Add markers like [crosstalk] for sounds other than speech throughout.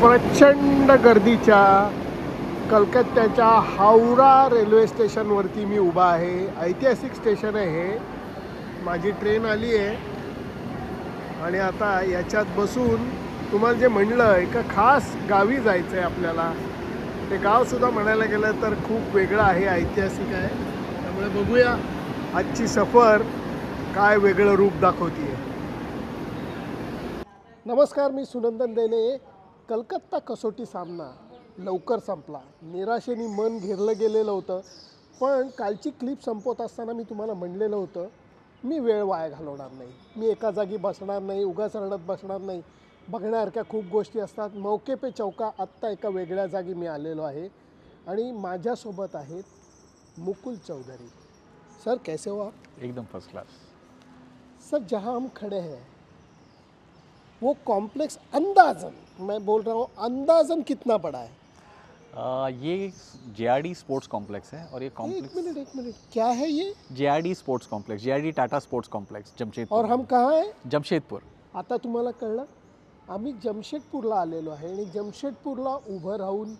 प्रचंड गर्दीच्या कलकत्त्याच्या हावडा रेल्वे स्टेशनवरती मी उभा आहे. ऐतिहासिक स्टेशन आहे हे. माझी ट्रेन आली आहे. आणि आता याच्यात बसून तुम्हाला जे म्हणलं एका खास गावी जायचं आहे आपल्याला. ते गावसुद्धा म्हणायला गेलं तर खूप वेगळं आहे ऐतिहासिक आहे. त्यामुळे बघूया आजची सफर काय वेगळं रूप दाखवतीये. नमस्कार मी सुनंदन देने कलकत्ता कसोटी सामना लवकर संपला. निराशेने मन घेरलं गेलेलं होतं. पण कालची क्लिप संपवत असताना मी तुम्हाला म्हणलेलं होतं मी वेळ वाया घालवणार नाही. मी एका जागी बसणार नाही उगाच रडत बसणार नाही. बघण्यासारख्या खूप गोष्टी असतात. मौके पे चौका आत्ता एका वेगळ्या जागी मी आलेलो आहे. आणि माझ्यासोबत आहेत मुकुल चौधरी. सर कैसे हो आप? एकदम फर्स्ट क्लास सर जहाँ हम खड़े हैं वो कॉम्प्लेक्स अंदाजन मैं बोल रहा हूँ अंदाजन कितना बड़ा है? ये जे स्पोर्ट्स कॉम्प्लेक्स है और ये एक कॉम्प्लेक्स मिनट एक मिनट क्या है ये? जे स्पोर्ट्स कॉम्प्लेक्स जे टाटा स्पोर्ट्स कॉम्प्लेक्स जमशेदपूर। और हम कहाँ आहे जमशेदपूर। आता तुम्हाला कळलं? आम्ही जमशेदपूरला आलेलो आहे आणि जमशेदपूरला उभं राहून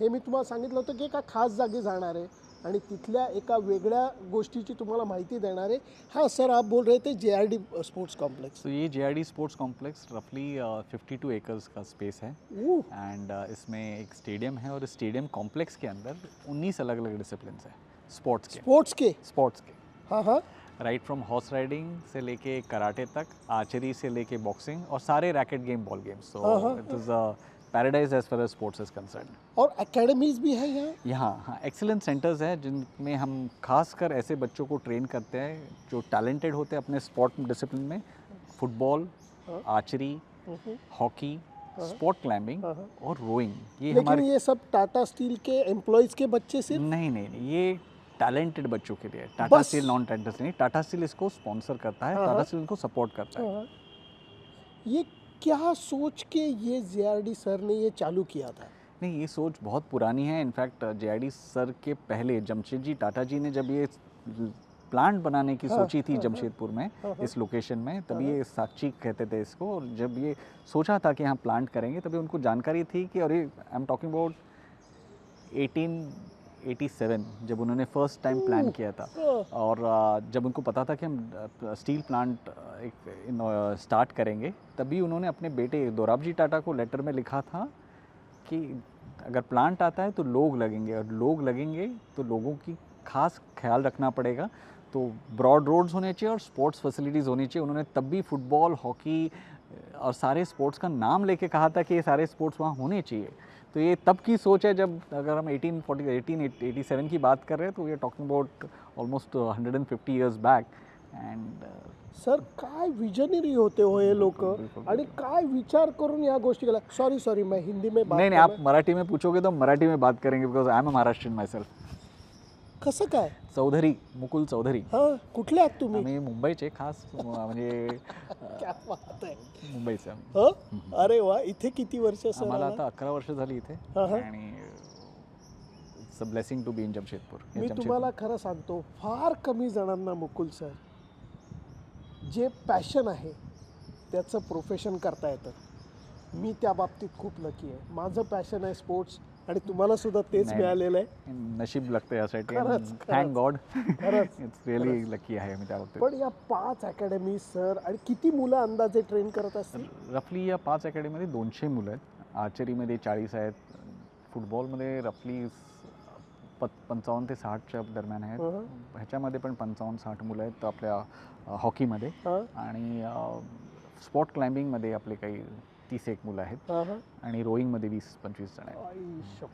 हे मी तुम्हाला सांगितलं होतं की एका खास जागी जाणार आहे. आणि तिथल्या एका वेगळ्या गोष्टीची तुम्हाला माहिती देणार आहे. हाँ सर आप बोल रहे थे जे आर डी स्पोर्ट्स कॉम्प्लेक्स तो ये J R D sports complex रफली फिफ्टी टू एकर्स का स्पेस है. एंड इसमें एक स्टेडियम है और स्टेडियम कॉम्प्लेक्स के अंदर 19 अलग अलग डिसिप्लिन है. स्पोर्ट्स के. स्पोर्ट्स के? स्पोर्ट्स के. हाँ हाँ. राइट फ्रॉम हॉर्स राइडिंग से लेके कराटे तक आर्चरी से लेके बॉक्सिंग और सारे racket game ball games so it is paradise as far as sports is concern और एकेडमीज भी है यहाँ यहाँ हाँ एक्सेलेंट सेंटर्स हैं जिनमें हम खासकर ऐसे बच्चों को ट्रेन करते हैं जो टैलेंटेड होते हैं अपने स्पोर्ट डिसिप्लिन में फुटबॉल हाँ। आर्चरी। हॉकी स्पोर्ट क्लाइंबिंग हाँ, हाँ। और रोइंग ये लेकिन हमारे ये सब टाटा स्टील के एम्प्लॉयज़ के बच्चे सिर्फ़ नहीं नहीं नहीं ये टैलेंटेड बच्चों के लिए टाटा स्टील नॉन स्टील नहीं टाटा स्टील इसको स्पॉन्सर करता है हाँ, टाटा हाँ। स्टील इनको सपोर्ट करता है हाँ। ये क्या सोच के ये जे सर ने ये चालू किया था नहीं ये सोच बहुत पुरानी है इनफैक्ट जे सर के पहले जमशेद जी टाटा जी ने जब ये प्लांट बनाने की हाँ, सोची थी हाँ, जमशेदपुर में हाँ, हाँ। इस लोकेशन में तभी हाँ। ये साक्षी कहते थे इसको और जब ये सोचा था कि यहाँ प्लांट करेंगे तभी उनको जानकारी थी कि अरे आई एम टॉकिंग अबाउट 1887 जब उन्होंने फ़र्स्ट टाइम प्लान किया था। और जब उनको पता था कि हम स्टील प्लांट एक स्टार्ट करेंगे तभी उन्होंने अपने बेटे दोराबजी टाटा को लेटर में लिखा था कि अगर प्लांट आता है तो लोग लगेंगे और लोग लगेंगे तो लोगों की खास ख्याल रखना पड़ेगा। तो ब्रॉड रोड्स होने चाहिए और स्पोर्ट्स फैसिलिटीज़ होनी चाहिए। उन्होंने तब भी फुटबॉल हॉकी और सारे स्पोर्ट्स का नाम लेके कहा था कि ये सारे स्पोर्ट्स वहाँ होने चाहिए। तो ये तब की सोच है जब अगर हम 1840 1887 की बात कर रहे हैं तो we are talking about almost 150 years back and sir काय विजनरी होते हो हे लोक? बिलकुल, आणि काय विचार करून या गोष्टी केल्या सॉरी सॉरी मैं हिंदी में बात नहीं नहीं आप मराठी में पूछोगे तो मराठी में बात करेंगे because I am a Maharashtrian myself कसं काय चौधरी मुकुल चौधरी हा कुठले आहात तुम्ही आम्ही मुंबईचे खास म्हणजे [laughs] क्या बात आहे मुंबईचे आम्ही. हं? अरे वा इथे किती वर्ष सर आम्हाला आला? आता अकरा वर्ष झाली इथे हा, हा. आणि it's a blessing to be in Jamshedpur हे मी जमशेदपूर. तुम्हाला खरं सांगतो फार कमी जणांना मुकुल सर जे पॅशन आहे त्याचं प्रोफेशन करता येतं मी त्या बाबतीत खूप लकी आहे माझं पॅशन आहे स्पोर्ट्स आणि तुम्हाला सुद्धा तेच. मिळालेलं आहे. नशीब लागतं यासाठी. खरंच, थँक खरंच. गॉड खरंच, इट्स रिअली लकी आहे मी त्या बाबतीत. पण या पाच अकॅडमी सर आणि किती मुलं अंदाजे ट्रेन करत असतील? रफली या पाच अकॅडमीमध्ये दोनशे मुलं आहेत. आर्चरीमध्ये चाळीस आहेत. फुटबॉलमध्ये रफली प पंचावन्न ते साठच्या दरम्यान आहेत. हं, ह्याच्यामध्ये पण पंचावन्न साठ मुलं आहेत आपल्या अ, हॉकीमध्ये हं, आणि स्पॉट क्लाइम्बिंगमध्ये आपले काही तीस एक मुलं आहेत. आणि रोईंगमध्ये वीस पंचवीस जण आहेत.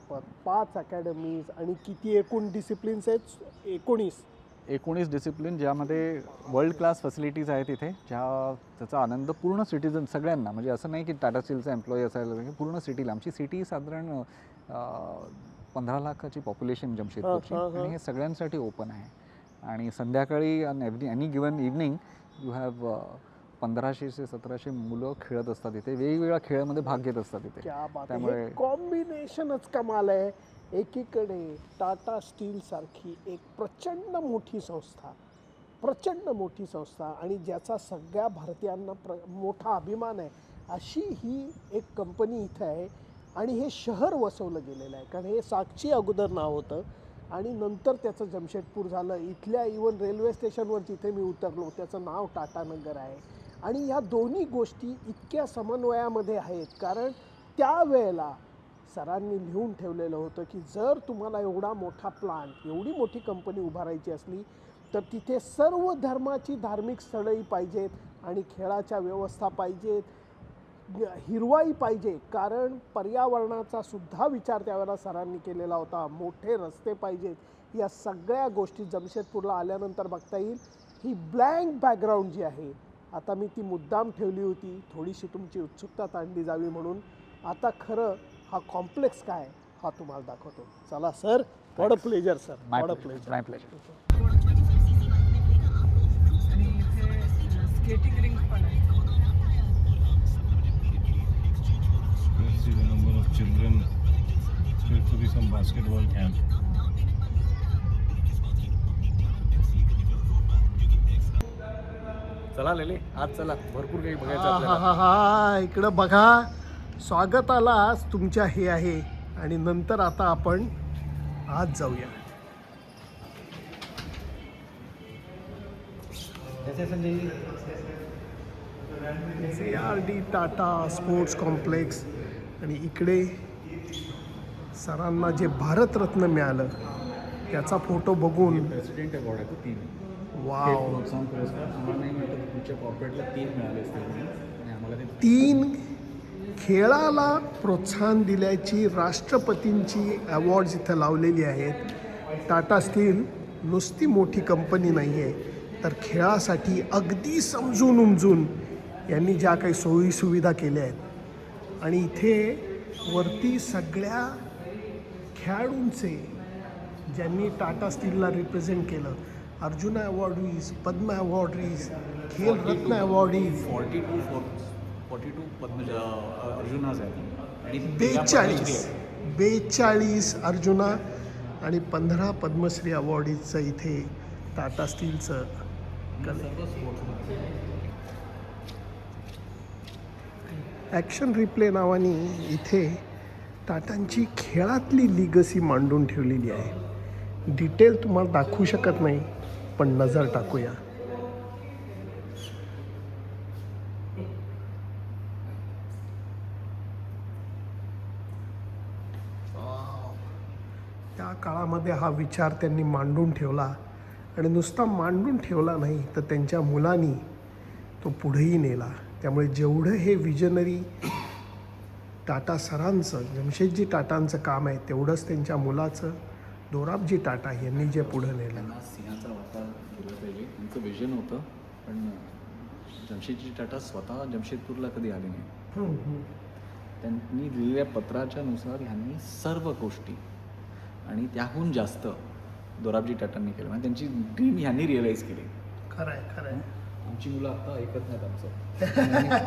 पाच अकॅडमीज आणि किती एकूण डिसिप्लिन्स आहेत? एकोणीस. एकोणीस डिसिप्लिन ज्यामध्ये वर्ल्ड क्लास फॅसिलिटीज आहेत इथे ज्या त्याचा आनंद पूर्ण सिटीजन सगळ्यांना म्हणजे असं नाही की टाटा स्टीलचा एम्प्लॉई असायला पाहिजे पूर्ण सिटीला आमची सिटी साधारण पंधरा लाखाची पॉप्युलेशन जमशेदपूरची. आणि हे सगळ्यांसाठी ओपन आहे. आणि संध्याकाळी every any given evening you have पंधराशे ते सतराशे मुलं खेळत असतात इथे. वेगवेगळ्या खेळामध्ये भाग घेत असतात इथे. त्यामुळे कॉम्बिनेशनच कमाल आहे. एकीकडे टाटा स्टील सारखी एक प्रचंड मोठी संस्था प्रचंड मोठी संस्था आणि ज्याचा सगळ्या भारतीयांना प्र मोठा अभिमान आहे. अशी ही एक कंपनी इथं आहे आणि हे शहर वसवलं गेलेलं आहे. कारण हे साक्षी अगोदर नाव होतं आणि नंतर त्याचं जमशेदपूर झालं. इथल्या इवन रेल्वे स्टेशनवर जिथे मी उतरलो. त्याचं नाव टाटानगर आहे. आणि या दोन्ही गोष्टी इतक्या समन्वयामध्ये आहेत. कारण त्यावेळेला सरांनी लिहून ठेवलेलं होतं की जर तुम्हाला एवढा मोठा प्लांट एवढी मोठी कंपनी उभारायची असली तर तिथे सर्व धर्माची धार्मिक स्थळंही पाहिजेत आणि खेळाच्या व्यवस्था पाहिजेत हिरवाई पाहिजे. कारण पर्यावरणाचा सुद्धा विचार त्यावेळेला सरांनी केलेला होता. मोठे रस्ते पाहिजेत. या सगळ्या गोष्टी जमशेदपूरला आल्यानंतर बघता येईल. ही ब्लँक बॅकग्राऊंड जी आहे आता मी ती मुद्दाम ठेवली होती थोडीशी तुमची उत्सुकता ताणली जावी म्हणून आता खरं हा कॉम्प्लेक्स काय हा तुम्हाला दाखवतो चला sir a pleasure sir a pleasure my pleasure आणि इथे स्केटिंग रिंग पण आहे Let's see the number of children. To be some basketball camp. चला लेले आज चला. भरपूर काही बघायचं हा हा आपल्याला. हा हा इकडं बघा. स्वागताला आज तुमच्या हे आहे. आणि नंतर आता आपण आज जाऊया. J R D Tata sports complex आणि इकडे सरांना जे भारतरत्न मिळालं त्याचा फोटो बघून प्रेसिडेंट अवॉर्ड आहे तो तीन. वाव प्रोत्साहन पुरस्कार आम्हाला नाही पुढच्या कॉर्पोरेटला तीन मिळाले असतील म्हणून. आणि आम्हाला ते तीन खेळाला प्रोत्साहन दिल्याची राष्ट्रपतींची अवॉर्ड्स इथं लावलेली आहेत. टाटा स्टील नुसती मोठी कंपनी नाही आहे तर खेळासाठी अगदी समजून उमजून यांनी ज्या काही सोयीसुविधा केल्या आहेत. आणि इथे वरती सगळ्या खेळाडूंचे ज्यांनी टाटा स्टीलला रिप्रेझेंट केलं Arjuna awardees Padma awardees Khelratna awardees forty two forty two Arjunas आहेत आणि बेचाळीस. बेचाळीस अर्जुना आणि पंधरा पद्मश्री अवॉर्डीजचं इथे टाटा स्टीलचं ॲक्शन रिप्ले नावाने इथे टाटांची खेळातली लिगसी मांडून ठेवलेली आहे. डिटेल तुम्हाला दाखवू शकत नाही. आपण नजर टाकूया. त्या काळामध्ये हा विचार त्यांनी मांडून ठेवला आणि नुसता मांडून ठेवला नाही तर त्यांच्या मुलांनी तो पुढेही नेला. त्यामुळे जेवढं हे विजनरी टाटा सरांचं जमशेदजी टाटांचं काम आहे तेवढंच त्यांच्या मुलाचं दोराबजी टाटा यांनी जे पुढं नेलं. सिंहाचा वाटा केला पाहिजे. त्यांचं विजन होतं पण जमशेदजी टाटा स्वतः जमशेदपूरला कधी आले नाही. त्यांनी दिलेल्या पत्राच्या नुसार ह्यांनी सर्व गोष्टी आणि त्याहून जास्त दोराबजी टाटांनी केलं म्हणजे त्यांची ड्रीम ह्यांनी रिअलाईज केली. खरं आहे खरं आहे आमची मुलं आता ऐकत नाहीत आमचं.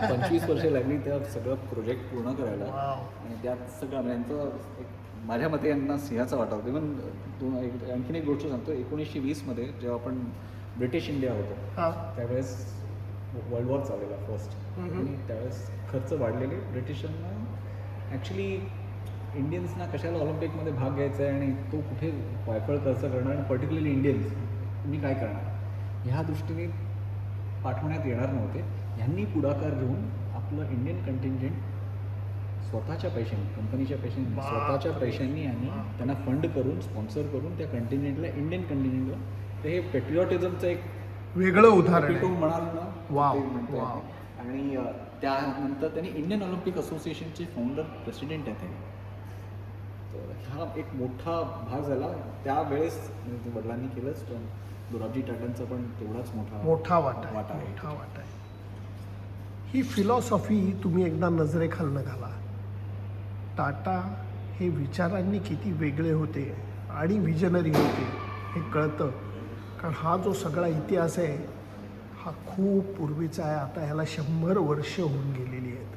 पंचवीस वर्ष लागली त्या सगळं प्रोजेक्ट पूर्ण करायला. आणि त्यात सगळं म्हणजे यांचं एक माझ्या मते यांना सिंहाचा वाटा होता इव्हन दोन एक आणखीन एक गोष्ट सांगतो. एकोणीसशे वीसमध्ये जेव्हा आपण ब्रिटिश इंडिया होतो त्यावेळेस वर्ल्ड वॉर चाललेला फर्स्ट आणि त्यावेळेस खर्च वाढलेले ब्रिटिशांना ॲक्च्युली इंडियन्सना कशाला ऑलिम्पिकमध्ये भाग घ्यायचा आहे आणि तो कुठे वायफळ खर्च करणार आणि पर्टिक्युलरली इंडियन्स तुम्ही काय करणार? ह्या दृष्टीने पाठवण्यात येणार नव्हते. ह्यांनी पुढाकार घेऊन आपलं इंडियन कंटिंजेंट स्वतःच्या पैशांनी कंपनीच्या पैशांनी वा. स्वतःच्या पैशांनी यांनी त्यांना फंड करून स्पॉन्सर करून त्या कंटिनेंटला इंडियन कंटिनेंटला तर हे पेट्रिऑटिझमचं एक वेगळं उदाहरण म्हणाल ना. येते. आणि त्यानंतर त्यांनी इंडियन ऑलिम्पिक असोसिएशनचे फाउंडर प्रेसिडेंट आहेत हे. तर हा एक मोठा भाग झाला त्यावेळेस म्हणजे वडिलांनी केलंच पण दोराबजी टाटांचा पण तेवढाच मोठा मोठा वाटा वाटा आहे मोठा वाटा आहे ही फिलॉसॉफी तुम्ही एकदा नजरेखालनं घाला टाटा हे विचारांनी किती वेगळे होते आणि विजनरी होते हे कळतं. कारण हा जो सगळा इतिहास आहे हा खूप पूर्वीचा आहे. आता ह्याला शंभर वर्ष होऊन गेलेली आहेत.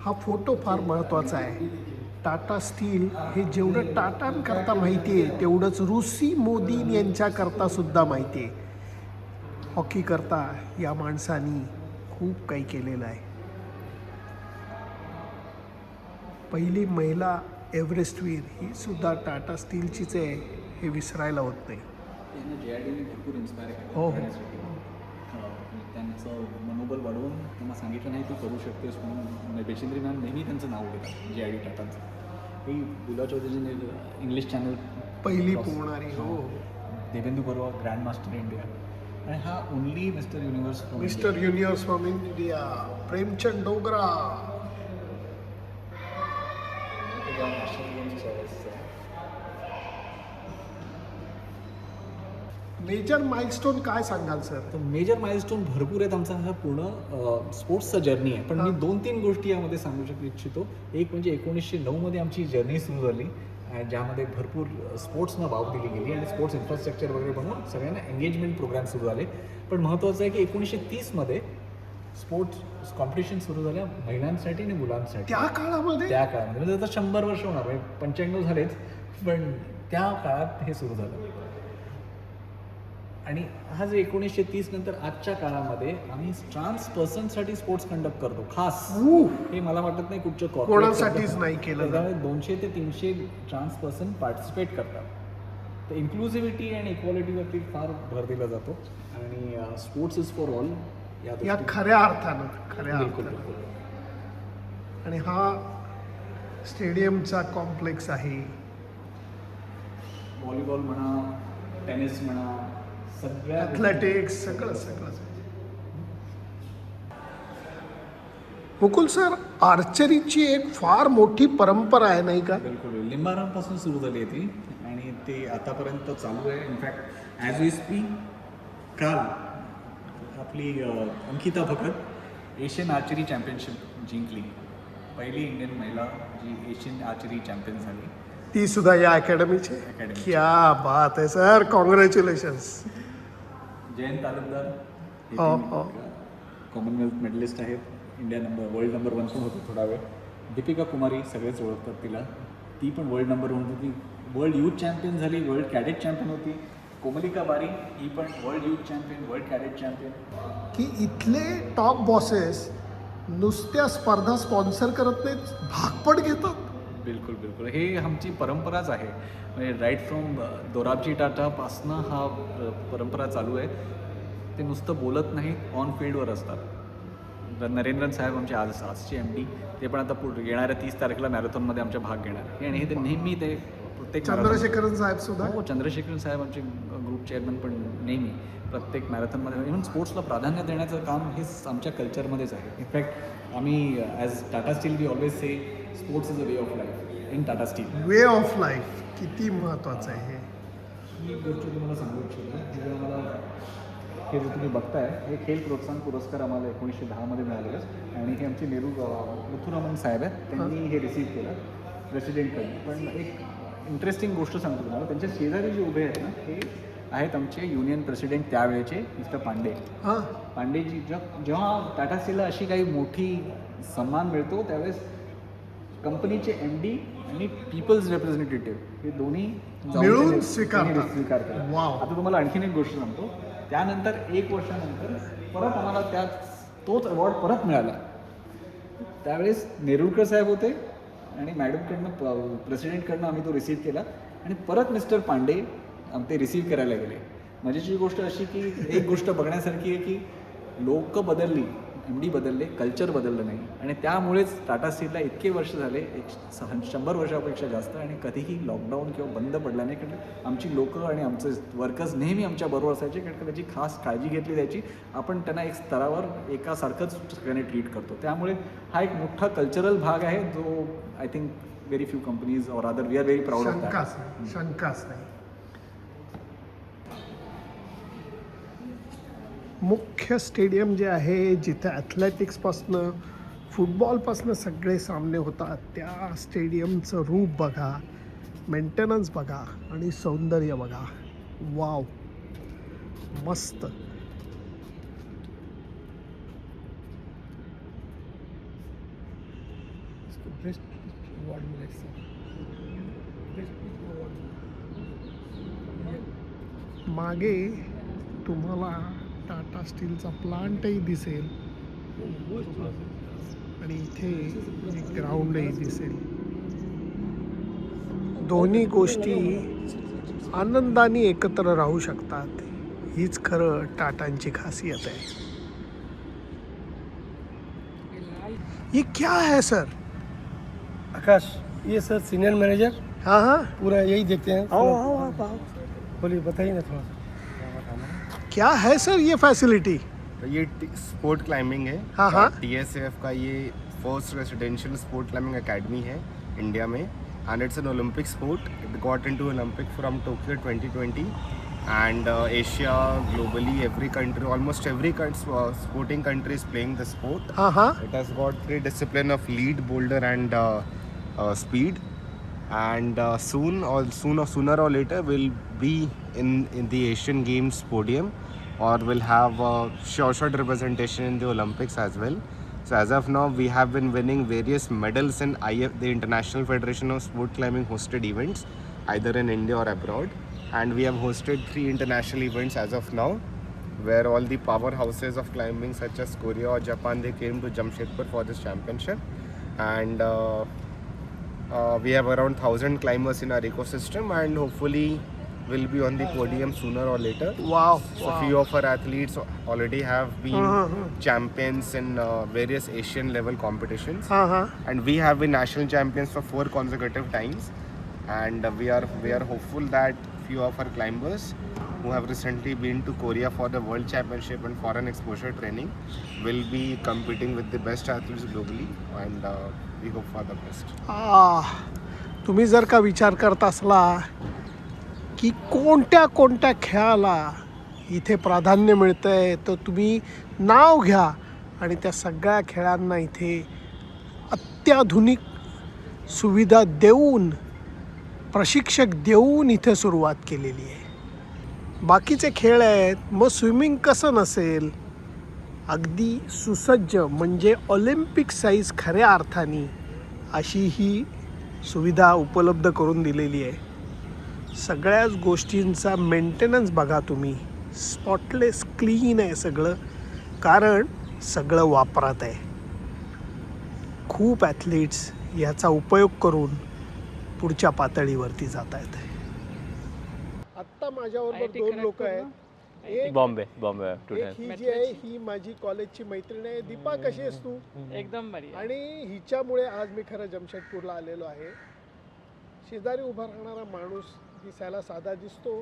हा फोटो फार महत्त्वाचा आहे. टाटा स्टील हे जेवढं टाटांकरता माहिती आहे तेवढंच रुसी मोदी यांच्याकरता सुद्धा माहिती आहे. हॉकी करता या माणसानी खूप काही केलेलं आहे. पहिली महिला एव्हरेस्टवीर ही सुद्धा टाटा स्टीलचीच आहे हे विसरायला होत नाही. हो, हो. त्यांचं मनोबल वाढवून त्यांना सांगितलं नाही तू करू शकतेस म्हणून. बेशिंद्री मॅम नेहमी त्यांचं नाव घेतात जे आय डी टाटांचं. ही बुला चौधरीजीने इंग्लिश चॅनल पहिली पोहणारी हो. Devendu Barua grand master India आणि हा only mister universe mister universe from India Premchand Dogra major milestone काय सांगाल सर तर मेजर माइलस्टोन भरपूर आहेत आमचा हा पूर्ण स्पोर्ट्सचा जर्नी आहे. पण मी. दोन तीन गोष्टी यामध्ये सांगू शकू इच्छितो. एक म्हणजे एकोणीसशे नऊमध्ये आमची जर्नी सुरू झाली. ज्यामध्ये भरपूर स्पोर्ट्सना वाव दिली गेली आणि स्पोर्ट्स इन्फ्रास्ट्रक्चर वगैरे बनवून सगळ्यांना एंगेजमेंट प्रोग्राम सुरू झाले. पण महत्त्वाचं आहे की एकोणीसशे तीसमध्ये स्पोर्ट्स कॉम्पिटिशन सुरू झाल्या महिलांसाठी आणि मुलांसाठी. त्या काळामध्ये? त्या काळामध्ये. म्हणजे आता शंभर वर्ष होणार म्हणजे पंच्याण्णव झालेच पण त्या काळात हे सुरू झालं. आणि हा जे एकोणीसशे तीस नंतर आजच्या काळामध्ये आम्ही ट्रान्स पर्सनसाठी स्पोर्ट्स कंडक्ट करतो. खास. हे मला वाटत नाही कुठच्या कोणासाठीच sector- नाही केलं जात. त्याच्यामुळे दोनशे ते तीनशे ट्रान्स पर्सन पार्टिसिपेट करतात. तर इन्क्लुझिव्हिटी आणि इक्वालिटीवरती फार भर दिला जातो. आणि स्पोर्ट्स इज फॉर ऑल या खऱ्या अर्थानं खऱ्या अर्थानं. आणि हा स्टेडियमचा कॉम्प्लेक्स आहे. व्हॉलीबॉल म्हणा टेनिस म्हणा सगळ्या ॲथलेटिक्स सगळं सगळं. मुकुल सर आर्चरीची एक फार मोठी परंपरा आहे नाही का? बिलकुल. लिंबारामपासून सुरू झाली आहे ती आणि ते आतापर्यंत चालू आहे. इनफॅक्ट ॲज वी स्पीक काल आपली Ankita Bhagat Asian archery championship जिंकली. पहिली इंडियन महिला जी एशियन आर्चरी चॅम्पियन झाली. ती सुद्धा या अकॅडमीची. क्या बात आहे सर. कॉंग्रॅच्युलेशन्स जयंत तालुकदार हो, हो. कॉमनवेल्थ मेडलिस्ट आहेत India number world number one पण होती थोडा वेळ. दीपिका कुमारी सगळेच ओळखतात तिला. ती पण वर्ल्ड नंबर वन होती. वर्ल्ड यूथ चॅम्पियन झाली वर्ल्ड कॅडेट चॅम्पियन होती. कोमलिका बारी ही पण world youth champion world cadet champion की इथले टॉप बॉसेस नुसत्या स्पर्धा स्पॉन्सर करत नाहीत भाग पण घेतात. बिलकुल बिलकुल. हे आमची परंपराच आहे. म्हणजे राईट फ्रॉम दोराबजी टाटापासनं हा परंपरा चालू आहे. ते नुसतं बोलत नाही ऑन फील्डवर असतात. नरेंद्रन साहेब आमचे आज आजचे एम डी ते पण आता पुढे येणाऱ्या तीस तारखेला मॅरेथॉनमध्ये आमच्या भाग घेणार. आणि हे ते नेहमी ते प्रत्येक चंद्रशेखरन साहेब सुद्धा? हो चंद्रशेखरन साहेब आमचे ग्रुप चेअरमन पण नेहमी प्रत्येक मॅरेथॉनमध्ये इव्हन स्पोर्ट्सला प्राधान्य देण्याचं काम हे आमच्या कल्चरमध्येच आहे. इनफॅक्ट आम्ही as Tata steel we always say sports is a way of life in Tata steel way of life किती महत्वाचं आहे हे. ही गोष्ट तुम्हाला सांगू इच्छितो. आम्हाला हे जे तुम्ही बघताय हे खेळ प्रोत्साहन पुरस्कार आम्हाला एकोणीसशे दहामध्ये मिळालेलं. आणि हे आमचे नेहरू मुथुरामन साहेब आहेत. त्यांनी हे रिसीव्ह केलं. प्रेसिडेंटकडून पण एक इंटरेस्टिंग गोष्ट सांगतो तुम्हाला. त्यांच्या शेजारी जे उभे आहेत ना हे आहेत आमचे युनियन प्रेसिडेंट त्यावेळेचे मिस्टर पांडे. हां. पांडेजी जेव्हा जेव्हा टाटा स्टीलला अशी काही मोठी सन्मान मिळतो त्यावेळेस कंपनीचे एम डी आणि पीपल्स रिप्रेझेंटेटिव्ह हे दोन्ही मिळून स्वीकारतात. आता तुम्हाला आणखीन एक गोष्ट सांगतो. त्यानंतर एक वर्षानंतर परत आम्हाला त्या तोच अवॉर्ड परत मिळाला. त्यावेळेस नेरुळकर साहेब होते आणि मॅडमकडनं प्रेसिडेंटकडनं आम्ही तो रिसीव्ह केला. आणि परत मिस्टर पांडे आम- ते रिसीव्ह करायला गेले. मजेची गोष्ट अशी की एक गोष्ट बघण्यासारखी आहे की लोक बदलली. एम डी बदलले कल्चर बदललं नाही. आणि त्यामुळेच टाटा स्टीलला इतके वर्ष झाले एक श- शंभर वर्षापेक्षा जास्त आणि कधीही लॉकडाऊन किंवा बंद पडला नाही. कारण आमची लोकं आणि आमचे वर्कर्स नेहमी आमच्या बरोबर असायचे. कारण त्याची खास काळजी घेतली जायची. आपण त्यांना एक स्तरावर एकासारखंच सगळ्यांनी ट्रीट करतो. त्यामुळे हा एक मोठा कल्चरल भाग आहे. जो I think very few companies और other we are very proud शंकाच नाही शंकाच नाही मुख्य स्टेडियम जे आहे जिथे ॲथलेटिक्सपासनं फुटबॉलपासनं सगळे सामने होतात त्या स्टेडियमचं रूप बघा मेंटेनन्स बघा आणि सौंदर्य बघा. वाव मस्त. मागे तुम्हाला टाटा स्टीलचा प्लांटही दिसेल. आणि इथे एक ग्राउंडही दिसेल. दोन्ही गोष्टी आनंदाने एकत्र राहू शकतात. हीच खरं टाटांची खासियत आहे. ये क्या है सर आकाश ये सर सीनियर मैनेजर हाँ हाँ. पूरा यही देखते हैं. आओ आओ आप आओ. बोलिए बताइए ना थोड़ा सा. क्या है सर ये फैसिलिटी तो ये स्पोर्ट क्लाइंबिंग है। हाँ हाँ। टी एस एफ़ का ये first residential sport climbing academy है इंडिया में। And it's an Olympic sport it got into Olympic from Tokyo twenty twenty and Asia globally every country almost every sporting country is playing the sport it has got three discipline of lead boulder and speed and uh, soon or soon or sooner or later will be in in the asian games podium or will have uh, sure shot representation in the olympics as well. So as of now we have been winning various medals in IF, the international federation of sport climbing hosted events either in india or abroad. And we have hosted three international events as of now where all the powerhouses of climbing such as Korea or Japan they came to Jamshedpur for this championship. And uh, uh, we have around 1000 climbers in our ecosystem and hopefully will be on the podium sooner or later. Wow. So wow. few of our athletes already have been uh -huh. champions in uh, various Asian level competitions. Uh -huh. And we have been national champions for four consecutive times. And uh, we are we are hopeful that few of our climbers who have recently been to korea for the world championship and foreign exposure training will be competing with the best athletes globally and uh, we hope for the best Ah, तुम्ही जर का विचार करत असला की कोणत्या कोणत्या खेळाला इथे प्राधान्य मिळतं आहे तर तुम्ही नाव घ्या आणि त्या सगळ्या खेळांना इथे अत्याधुनिक सुविधा देऊन प्रशिक्षक देऊन इथे सुरुवात केलेली आहे. बाकीचे खेळ आहेत मग स्विमिंग कसं नसेल? अगदी सुसज्ज म्हणजे ऑलिम्पिक साईज खऱ्या अर्थाने अशी ही सुविधा उपलब्ध करून दिलेली आहे. सगळ्याच गोष्टींचा मेंटेनन्स बघा तुम्ही. स्पॉटलेस क्लीन आहे सगळं कारण सगळं वापरात आहे. खूप ॲथलीट्स याचा उपयोग करून पुढच्या पातळीवरती जात आहेत आत्ता माझ्याबरोबर दोन लोक आहेत. एक बॉम्बे बॉम्बे टू एक ही जी आहे ही माझी कॉलेजची मैत्रीण आहे. दीपा कशी आहेस तू? एकदम बढ़िया आणि हिच्यामुळे आज मी खरं जमशेदपूरला आलेलो आहे. शेजारी उभा राहणारा माणूस दिसायला साधा दिसतो.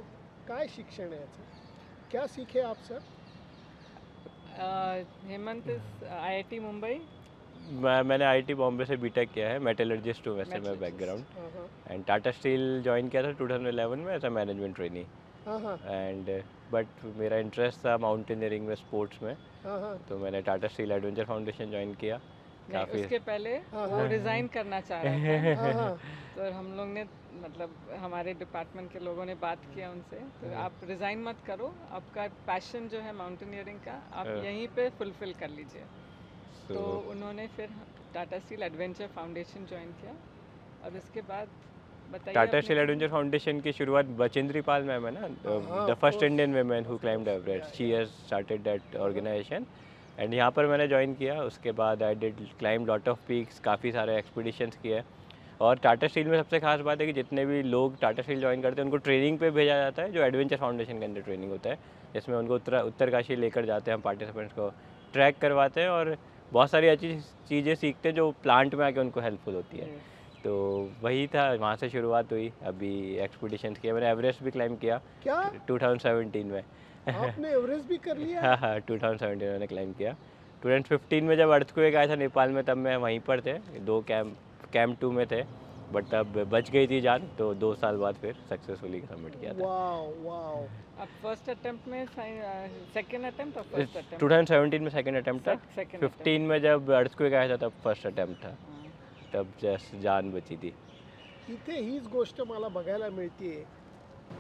काय शिक्षण आहे याचं? क्या सीखे आप sir? Hemant is IIT Mumbai. मैं मैंने आईटी बॉम्बे से बीटेक किया है मेटलर्जिस्ट हूँ वैसे मैं background and Tata steel join KIA था 2011 में एज अ मैनेजमेंट ट्रेनी हाँ हाँ एंड बट मेरा इंटरेस्ट था माउंटेनियरिंग में स्पोर्ट्स में। हाँ हाँ तो मैंने Tata steel adventure foundation join KIA. काफ़ी उसके पहले हाँ, वो हाँ। रिजाइन करना चाह रहा था। हाँ हाँ तो हम लोग ने मतलब हमारे डिपार्टमेंट के लोगों ने बात किया उनसे। तो आप रिजाइन मत करो। आपका पैशन जो है माउंटेनियरिंग का आप हाँ। यहीं पे फुलफिल कर लीजिए। तो तो उन्होंने फिर Tata steel adventure foundation join KIA. और उसके बाद बताइए टाटा स्टील एडवेंचर फाउंडेशन की शुरुआत बचेंद्री पाल मैम है ना? The first Indian women who climbed Everest she has started that organisation and यहाँ पर मैंने ज्वाइन किया। उसके बाद I did climb lot of peaks काफ़ी सारे एक्सपीडिशंस किए। और टाटा स्टील में सबसे खास बात है कि जितने भी लोग टाटा स्टील ज्वाइन करते हैं उनको ट्रेनिंग पे भेजा जाता है जो एडवेंचर फाउंडेशन के अंदर ट्रेनिंग होता है। जिसमें उनको उत्तर उत्तरकाशी लेकर जाते हैं हम पार्टिसिपेंट्स को ट्रैक करवाते हैं। और बहुत सारी अच्छी चीज़ें सीखते हैं जो प्लांट में आके उनको हेल्पफुल होती है। तो वही था वहाँ से शुरुआत हुई। अभी एक्सपीडिशन किया मैंने एवरेस्ट भी क्लाइम किया। क्या? 2017 में। आपने एवरेस्ट भी कर लिया? [laughs] हाँ हाँ 2017 में मैंने क्लाइम किया। 2015 में जब अर्थक्वेक आया था नेपाल में तब मैं वहीं पर थे दो कैंप कैंप टू में थे। बट तब बच गई थी जान तो दो साल बाद फिर सक्सेसफुली सबमिट किया था। वाव वाव आप फर्स्ट अटेम्प्ट में सेकंड अटेम्प्ट और फर्स्ट अटेम्प्ट 2017 में सेकंड अटेम्प्ट था। सेकंड 15 में जब अर्थक्वेक आया था तब फर्स्ट अटेम्प्ट था। तब जस्ट जान बची थी। इथे हीच गोष्ट मला बघायला मिळते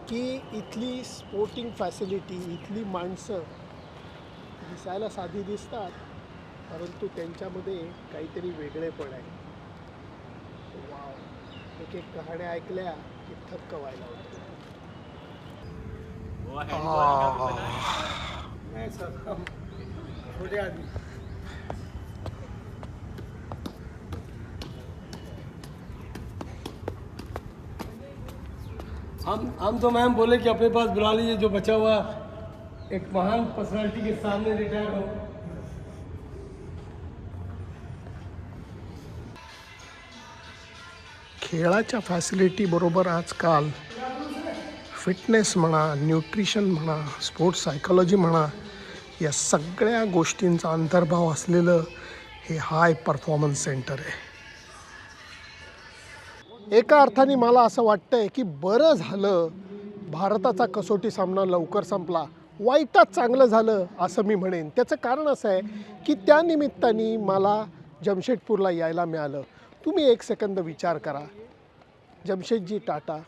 की इथली स्पोर्टिंग फॅसिलिटी इथली माणसं दिसायला साधी दिसतात परंतु त्यांच्यामध्ये काहीतरी वेगळेपण आहे. वाव एक एक कहाण्या ऐकल्या की थक्क व्हायला होतं नाही सर आदमी हम हम तो मैम बोले कि अपने पास बुला लीजिए जो बचा हुआ एक महान पर्सनालिटी के सामने रिटायर हो। खेळाच्या फॅसिलिटीबरोबर आजकाल फिटनेस म्हणा न्यूट्रिशन म्हणा स्पोर्ट्स सायकॉलॉजी म्हणा या सगळ्या गोष्टींचा अंतर्भाव असलेलं हे हाय परफॉर्मन्स सेंटर आहे. एका अर्थाने मला असं वाटतंय की बरं झालं भारताचा कसोटी सामना लवकर संपला वाईटात चांगलं झालं असं मी म्हणेन. त्याचं कारण असं आहे की त्यानिमित्ताने मला जमशेदपूरला यायला मिळालं. तुम्ही एक सेकंद विचार करा. जमशेदजी टाटा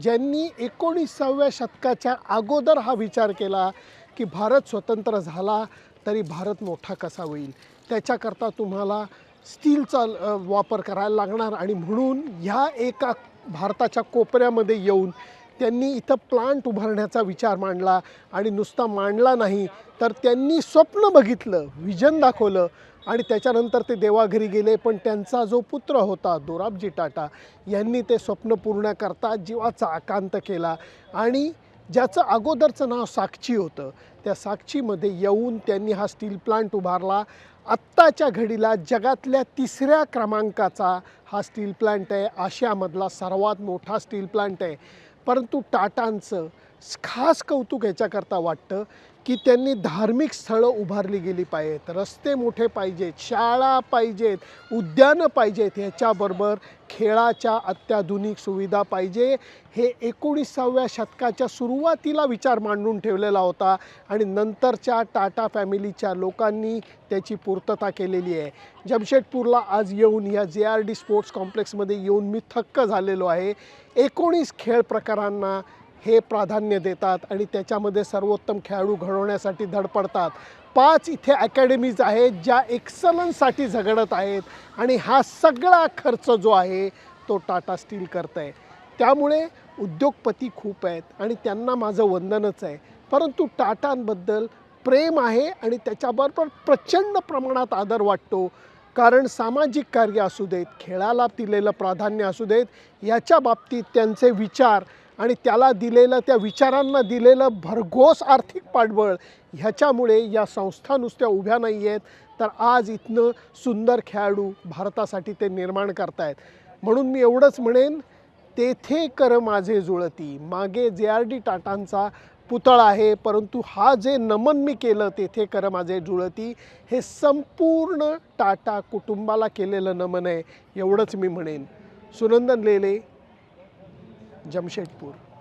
ज्यांनी एकोणीसाव्या शतकाच्या अगोदर हा विचार केला की भारत स्वतंत्र झाला तरी भारत मोठा कसा होईल? त्याच्याकरता तुम्हाला स्टीलचा वापर करायला लागणार आणि म्हणून ह्या एका भारताच्या कोपऱ्यामध्ये येऊन त्यांनी इथं प्लांट उभारण्याचा विचार मांडला आणि नुसता मांडला नाही तर त्यांनी स्वप्न बघितलं विजन दाखवलं आणि त्याच्यानंतर ते देवाघरी गेले. पण त्यांचा जो पुत्र होता दोराबजी टाटा यांनी ते स्वप्न पूर्ण करता जीवाचा आकांत केला. आणि ज्याचं अगोदरचं नाव साक्षी होतं त्या साक्षीमध्ये येऊन त्यांनी हा स्टील प्लांट उभारला. आत्ताच्या घडीला जगातल्या तिसऱ्या क्रमांकाचा हा स्टील प्लांट आहे. आशियामधला सर्वात मोठा स्टील प्लांट आहे. परंतु टाटांचं खास कौतुक ह्याच्याकरता वाटतं की त्यांनी धार्मिक स्थळं उभारली गेली पाहिजेत. रस्ते मोठे पाहिजेत शाळा पाहिजेत उद्यानं पाहिजेत. ह्याच्याबरोबर खेळाच्या अत्याधुनिक सुविधा पाहिजे. हे एकोणीसाव्या शतकाच्या सुरुवातीला विचार मांडून ठेवलेला होता आणि नंतरच्या टाटा फॅमिलीच्या लोकांनी त्याची पूर्तता केलेली आहे. जमशेदपूरला आज येऊन या जे आर डी स्पोर्ट्स कॉम्प्लेक्समध्ये येऊन मी थक्क झालेलो आहे. एकोणीस खेळ प्रकारांना हे प्राधान्य देतात आणि त्याच्यामध्ये सर्वोत्तम खेळाडू घडवण्यासाठी धडपडतात. पाच इथे अकॅडमीज आहेत ज्या एक्सलन्ससाठी झगडत आहेत आणि हा सगळा खर्च जो आहे तो टाटा स्टील करत आहे त्यामुळे उद्योगपती खूप आहेत आणि त्यांना माझं वंदनच आहे. परंतु टाटांबद्दल प्रेम आहे आणि त्याच्याबरोबर प्रचंड प्रमाणात आदर वाटतो. कारण सामाजिक कार्य असू देत खेळाला दिलेलं प्राधान्य असू देत याच्या बाबतीत त्यांचे विचार आणि त्याला दिलेलं त्या विचारांना दिलेलं भरघोस आर्थिक पाठबळ ह्याच्यामुळे या संस्था नुसत्या उभ्या नाही आहेत तर आज इथनं सुंदर खेळाडू भारतासाठी ते निर्माण करतायत. म्हणून मी एवढंच म्हणेन तेथे कर माझे जुळती. मागे जे आर डी टाटांचा पुतळा आहे परंतु हा जे नमन मी केलं तेथे कर माझे जुळती हे संपूर्ण टाटा कुटुंबाला केलेलं नमन आहे एवढंच मी म्हणेन. सुनंदन लेले जमशेदपूर.